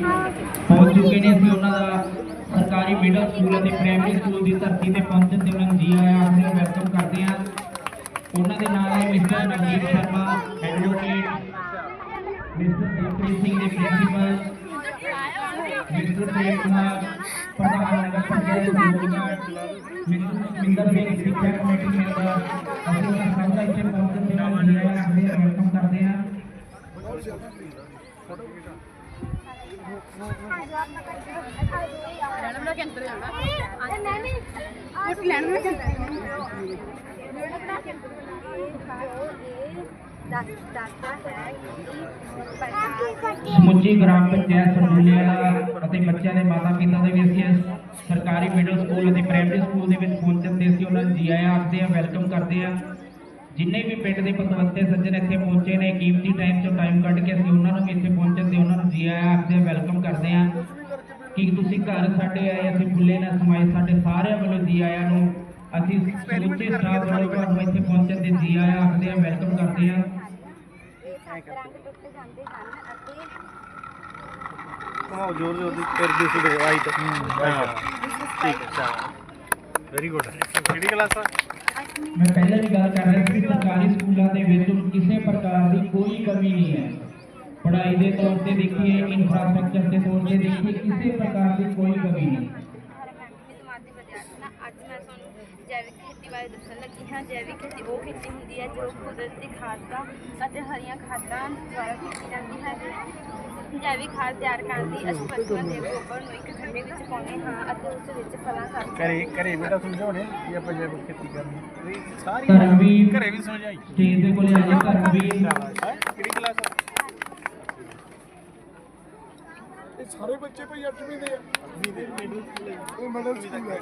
ਪਹੁੰਚ ਚੁੱਕੇ ਨੇ ਅਸੀਂ ਉਹਨਾਂ ਦਾ ਸਰਕਾਰੀ ਮਿਡਲ ਸਕੂਲ ਅਤੇ ਪ੍ਰਾਇਮਰੀ ਸਕੂਲ ਦੀ ਧਰਤੀ ਤੇ ਪਹੁੰਚਣ ਤੇ ਉਹਨਾਂ ਨੂੰ ਜੀ ਆਇਆਂ ਆਖਦੇ ਹਾਂ ਵੈਲਕਮ ਕਰਦੇ ਹਾਂ। ਉਹਨਾਂ ਦੇ ਨਾਲ ਹੈ mister Navjeet Sharma advocate mister Dilpreet Singh ਦੇ ਪ੍ਰਿੰਸੀਪਲ ਮਿਸਟਰ ਪ੍ਰੇਮ ਕੁਮਾਰ, ਪ੍ਰਧਾਨ ਨਗਰ ਪੰਚਾਇਤ ਮਿਸਟਰ ਸੁਖਿੰਦਰ ਸਿੰਘ, ਸਿੱਖਿਆ ਕਮੇਟੀ ਮੈਂਬਰ, ਅਸੀਂ ਉਹਨਾਂ ਸਭ ਦਾ ਇੱਥੇ ਪਹੁੰਚਣ ਤੇ ਨਾਲ ਜੀ ਆਇਆਂ ਆਖਦੇ ਹਾਂ ਵੈਲਕਮ ਕਰਦੇ ਹਾਂ। ਲੈਣ ਬਣਾ ਕੇ ਅੰਦਰ ਜਾਣਾ ਮੈਂ ਲੈਣ ਬਣਾ ਕੇ ਦੱਸਦਾ ਹੈ ਸਮੁੱਚੀ ਗ੍ਰਾਮ ਪੰਚਾਇਤ ਸਰਦੂਲਿਆ ਅਤੇ ਬੱਚਿਆਂ ਦੇ ਮਾਤਾ ਪਿਤਾ ਦੇ ਵੀ ਅਸੀਂ ਇਸ ਸਰਕਾਰੀ ਮਿਡਲ ਸਕੂਲ ਅਤੇ ਪ੍ਰਾਇਮਰੀ ਸਕੂਲ ਦੇ ਵਿੱਚ ਪਹੁੰਚਣ ਤੇ ਅਸੀਂ ਉਹਨਾਂ ਨੂੰ ਜੀ ਆਇਆਂ ਆਖਦੇ ਹਾਂ ਵੈਲਕਮ ਕਰਦੇ ਆ ਜਿੰਨੇ ਵੀ ਪਿੰਡ ਦੇ ਪਤਵੰਤੇ ਸੱਜਣ ਇੱਥੇ ਪਹੁੰਚੇ ਨੇ ਕੀਮਤੀ ਟਾਈਮ ਚੋਂ ਟਾਈਮ ਕੱਢ ਕੇ ਅਸੀਂ ਉਹਨਾਂ ਨੂੰ ਵੀ ਇੱਥੇ ਪਹੁੰਚਣ ਤੇ ਉਹਨਾਂ ਨੂੰ ਜੀ ਆਇਆਂ ਆਖਦੇ ਹਾਂ ਵੈਲਕਮ ਕਰਦੇ ਹਾਂ। ਕਿ ਤੁਸੀਂ ਘਰ ਸਾਡੇ ਆਏ ਅਸੀਂ ਫੁੱਲੇ ਨਾ ਸਮਾਏ ਸਾਡੇ ਸਾਰਿਆਂ ਵੱਲੋਂ ਜੀ ਆਇਆਂ ਨੂੰ ਅਸੀਂ ਸਮੁੱਚੇ ਸਟਾਫ ਵੱਲੋਂ ਤੁਹਾਨੂੰ ਇੱਥੇ ਪਹੁੰਚਣ ਤੇ ਜੀ ਆਇਆਂ ਆਖਦੇ ਵੈਲਕਮ ਕਰਦੇ ਹਾਂ। ਰੰਗ ਟੁੱਟ ਜਾਂਦੇ ਹਨ ਅਤੇ ਕਮਾਓ ਜ਼ੋਰ ਜ਼ੋਰ ਦੀ ਫਿਰ ਦਿਸ ਦੇ ਰਾਈਟ ਹਾਂ। ਠੀਕ ਹੈ ਚਲੋ। ਵੈਰੀ ਗੁੱਡ ਕਿਹੜੀ ਕਲਾਸ ਆ? ਮੈਂ ਪਹਿਲਾਂ ਵੀ ਗੱਲ ਕਰ ਰਿਹਾ ਸੀ ਕਿ ਸਰਕਾਰੀ ਸਕੂਲਾਂ ਦੇ ਵਿੱਚ ਹੁਣ ਕਿਸੇ ਪ੍ਰਕਾਰ ਦੀ ਕੋਈ ਕਮੀ ਨਹੀਂ ਹੈ ਪੜ੍ਹਾਈ ਦੇ ਤੌਰ ਤੇ ਦੇਖੀਏ ਇਨਫਰਾਸਟ੍ਰਕਚਰ ਦੇ ਤੌਰ ਤੇ ਦੇਖੀਏ ਕਿਸੇ ਪ੍ਰਕਾਰ ਦੀ ਸਮਾਜ ਦੇ ਵਿਦਿਆਰਥੀਆਂ ਅੱਜ ਮੈਂ ਤੁਹਾਨੂੰ ਜੈਵਿਕ ਖੇਤੀ ਬਾਰੇ ਦੱਸਣ ਲੱਗੀ ਹਾਂ। ਜੈਵਿਕ ਖੇਤੀ ਉਹ ਖੇਤੀ ਹੁੰਦੀ ਹੈ ਜੋ ਕੁਦਰਤੀ ਖਾਦਾਂ ਅਤੇ ਹਰੀਆਂ ਖਾਦਾਂ ਦੁਆਰਾ ਕੀਤੀ ਜਾਂਦੀ ਹੈ। ਜੈਵਿਕ ਖਾਦ ਤਿਆਰ ਕਰਨ ਦੀ ਅਸੀਂ ਫਸਲਾਂ ਦੇ ਗੋਬਰ ਨੂੰ ਇੱਕ ਖੱਡੇ ਵਿੱਚ ਪਾਉਂਦੇ ਹਾਂ ਅਤੇ ਉਸ ਵਿੱਚ ਫਲਾਂ ਸਬਜ਼ੀਆਂ ਘਰੇ ਘਰੇ ਬੇਟਾ ਸਮਝਾਉਣੇ ਕਿ ਆਪਾਂ ਜੇ ਖੇਤੀ ਕਰਨੀ। ਸਾਰੀ ਘਰ ਵੀ ਘਰੇ ਵੀ ਸਮਝਾਈ। ਸਟੇਜ ਦੇ ਕੋਲੇ ਆ ਜਾ ਘਰ ਵੀ ਕਿਹੜੀ ਕਲਾਸ ਆ ਇਹ ਸਾਰੇ ਬੱਚੇ ਭਾਈ 8ਵੀਂ ਦੇ ਆ। 8ਵੀਂ ਦੇ। ਇਹ ਮਿਡਲ ਸਕੂਲ ਹੈ